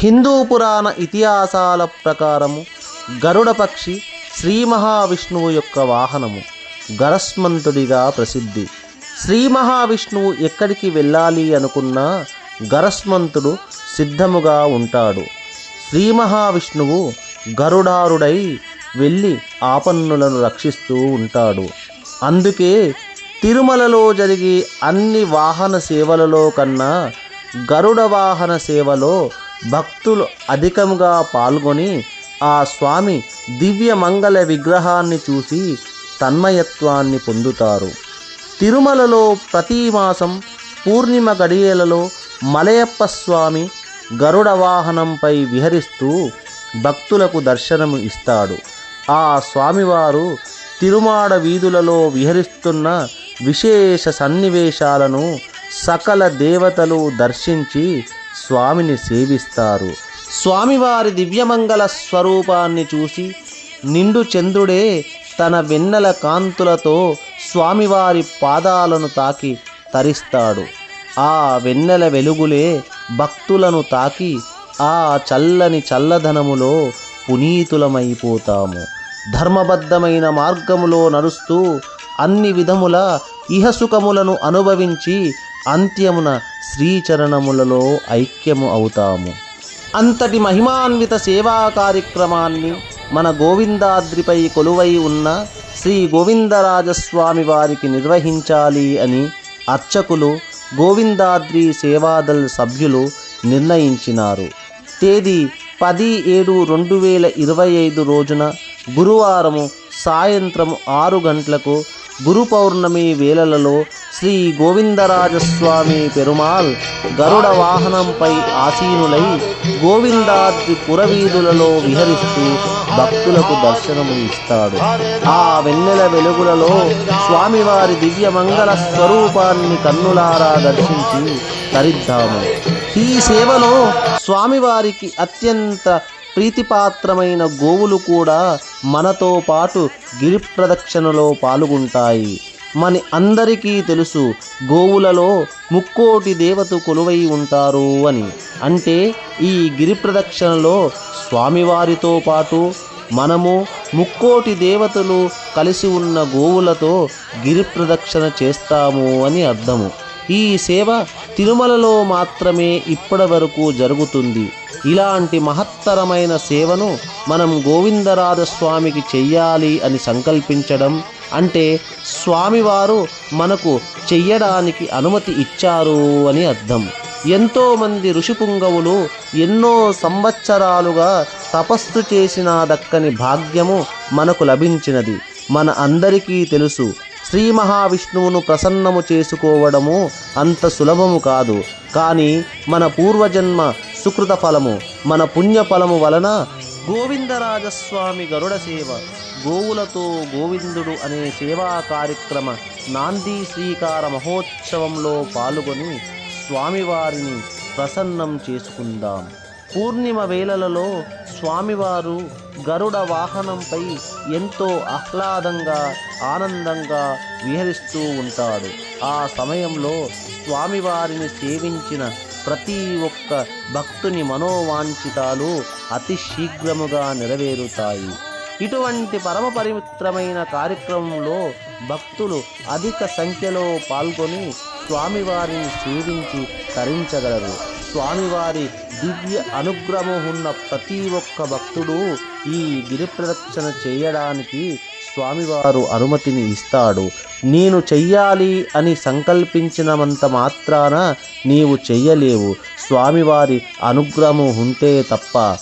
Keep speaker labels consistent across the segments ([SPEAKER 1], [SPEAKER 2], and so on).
[SPEAKER 1] హిందూ పురాణ ఇతిహాసాల ప్రకారము గరుడ పక్షి శ్రీ మహావిష్ణువు యొక్క వాహనము గరస్మంతుడిగా ప్రసిద్ధి. శ్రీ మహావిష్ణువు ఎక్కడికి వెళ్ళాలి అనుకున్నా గరస్మంతుడు సిద్ధముగా ఉంటాడు. శ్రీ మహావిష్ణువు గరుడారుడై వెళ్ళి ఆపన్నులను రక్షిస్తూ ఉంటాడు. అందుకే తిరుమలలో జరిగే అన్ని వాహన సేవలలో కన్నా గరుడ వాహన సేవలో భక్తులు అధికంగా పాల్గొని ఆ స్వామి దివ్య మంగళ విగ్రహాన్ని చూసి తన్మయత్వాన్ని పొందుతారు. తిరుమలలో ప్రతి మాసం పూర్ణిమ గడియలలో మలయప్ప స్వామి గరుడ వాహనంపై విహరిస్తూ భక్తులకు దర్శనము ఇస్తాడు. ఆ స్వామివారు తిరుమాడ వీధులలో విహరిస్తున్న విశేష సన్నివేశాలను సకల దేవతలు దర్శించి స్వామిని సేవిస్తారు. స్వామివారి దివ్యమంగళ స్వరూపాన్ని చూసి నిండు చంద్రుడే తన వెన్నెల కాంతులతో స్వామివారి పాదాలను తాకి తరిస్తాడు. ఆ వెన్నెల వెలుగులే భక్తులను తాకి ఆ చల్లని చల్లదనములో పునీతులమైపోతాము. ధర్మబద్ధమైన మార్గములో నడుస్తూ అన్ని విధముల ఇహసుఖములను అనుభవించి అంత్యమున శ్రీచరణములలో ఐక్యము అవుతాము. అంతటి మహిమాన్విత సేవా కార్యక్రమాన్ని మన గోవిందాద్రిపై కొలువై ఉన్న శ్రీ గోవిందరాజస్వామి వారికి నిర్వహించాలి అని అర్చకులు గోవిందాద్రి సేవాదల్ సభ్యులు నిర్ణయించినారు. తేదీ పది ఏడు రెండు వేల ఇరవై ఐదు రోజున గురువారము సాయంత్రం ఆరు గంటలకు గురు పౌర్ణమి వేళలలో శ్రీ గోవిందరాజస్వామి పెరుమాల్ గరుడ వాహనంపై ఆసీనులై గోవిందాద్రి పురవీధులలో విహరిస్తూ భక్తులకు దర్శనము ఇస్తాడు ఆ వెన్నెల వెలుగులలో స్వామివారి దివ్య మంగళ స్వరూపాన్ని కన్నులారా దర్శించి తరిద్దాము. ఈ సేవలో స్వామివారికి అత్యంత ప్రీతిపాత్రమైన గోవులు కూడా మనతో పాటు గిరి ప్రదక్షిణలో పాల్గొంటాయి. మన అందరికీ తెలుసు గోవులలో ముక్కోటి దేవత కొలువై ఉంటారు అని. అంటే ఈ గిరి ప్రదక్షిణలో స్వామివారితో పాటు మనము ముక్కోటి దేవతలు కలిసి ఉన్న గోవులతో గిరి ప్రదక్షిణ చేస్తాము అని అర్థము. ఈ సేవ తిరుమలలో మాత్రమే ఇప్పటి వరకు జరుగుతుంది. ఇలాంటి మహత్తరమైన సేవను మనం గోవిందరాజస్వామికి చెయ్యాలి అని సంకల్పించడం అంటే స్వామివారు మనకు చెయ్యడానికి అనుమతి ఇచ్చారు అని అర్థం. ఎంతోమంది ఋషిపుంగవులు ఎన్నో సంవత్సరాలుగా తపస్సు చేసిన దక్కని భాగ్యము మనకు లభించినది. మన అందరికీ తెలుసు శ్రీ మహావిష్ణువును ప్రసన్నము చేసుకోవడము అంత సులభము కాదు. కానీ మన పూర్వజన్మ సుకృత ఫలము మన పుణ్య ఫలము వలన గోవిందరాజస్వామి గరుడ సేవ గోవులతో గోవిందుడు అనే సేవా కార్యక్రమ నాంది శ్రీకార మహోత్సవంలో పాల్గొని స్వామివారిని ప్రసన్నం చేసుకుందాం. పూర్ణిమ వేళలలో స్వామివారు గరుడ వాహనంపై ఎంతో ఆహ్లాదంగా ఆనందంగా విహరిస్తూ ఉంటాడు ఆ సమయంలో స్వామివారిని సేవించిన ప్రతి ఒక్క భక్తుని మనోవాంఛితాలు అతి శీఘ్రముగా నెరవేరుతాయి. ఇటువంటి పరమ పవిత్రమైన కార్యక్రమంలో భక్తులు అధిక సంఖ్యలో పాల్గొని స్వామివారిని సేవించి తరించగలరు. స్వామివారి దివ్య అనుగ్రహం ఉన్న ప్రతి ఒక్క భక్తుడు ఈ గిరి ప్రదక్షిణ చేయడానికి స్వామివారు అనుమతిని ఇస్తాడు. నేను చెయ్యాలి అని సంకల్పించినంత మాత్రాన నీవు చెయ్యలేవు. స్వామివారి అనుగ్రహం ఉంటే తప్ప.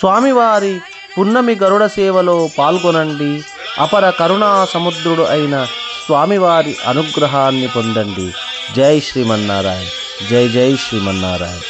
[SPEAKER 1] స్వామివారి పున్నమి గరుడ సేవలో పాల్గొనండి. అపర కరుణా సముద్రుడు అయిన స్వామివారి అనుగ్రహాన్ని పొందండి. జై శ్రీమన్నారాయణ. జై జై శ్రీమన్నారాయణ.